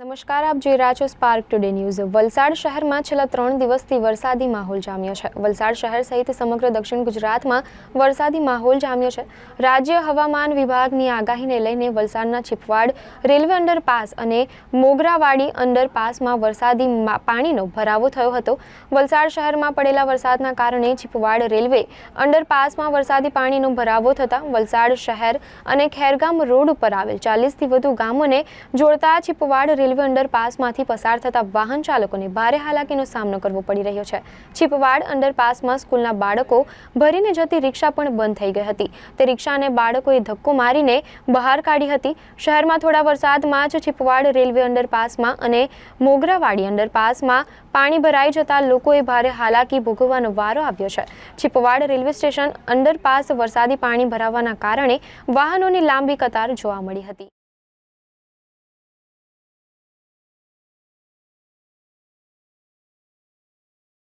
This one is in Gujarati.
નમસ્કાર, આપ જોઈ રહ્યા છો સ્પાર્ક ટુડે ન્યૂઝ વલસાડ શહેરમાં છેલ્લા ત્રણ દિવસથી વરસાદી માહોલ જામ્યો છે. વલસાડ શહેર સહિત સમગ્ર દક્ષિણ ગુજરાતમાં વરસાદી માહોલ જામ્યો છે. રાજ્ય હવામાન વિભાગની આગાહીને લઈને વલસાડના છીપવાડ, રેલવે અંડરપાસ અને મોગરાવાડી અંડરપાસમાં વરસાદી પાણીનો ભરાવો થયો હતો. વલસાડ શહેરમાં પડેલા વરસાદના કારણે છીપવાડ, રેલવે અંડરપાસમાં વરસાદી પાણીનો ભરાવો થતાં વલસાડ શહેર અને ખેરગામ રોડ ઉપર આવેલ ચાલીસથી વધુ ગામોને જોડતા છીપવાડ રેલવે અંડરપાસમાંથી પસાર થતા વાહન ચાલકોને ભારે હાલાકીનો સામનો કરવો પડી રહ્યો છે. છીપવાડ અંડરપાસમાં સ્કૂલના બાળકો ભરીને જતી રિક્ષા પણ બંધ થઈ ગઈ હતી. તે રિક્ષાને બાળકોએ ધક્કો મારીને બહાર કાઢી હતી. શહેરમાં થોડા વરસાદમાં જ છીપવાડ રેલવે અંડરપાસમાં અને મોગરાવાડી અંડરપાસમાં પાણી ભરાઈ જતા લોકોએ ભારે હાલાકી ભોગવવાનો વારો આવ્યો છે. છીપવાડ રેલવે સ્ટેશન અંડરપાસ વરસાદી પાણી ભરાવાના કારણે વાહનોની લાંબી કતાર જોવા મળી હતી.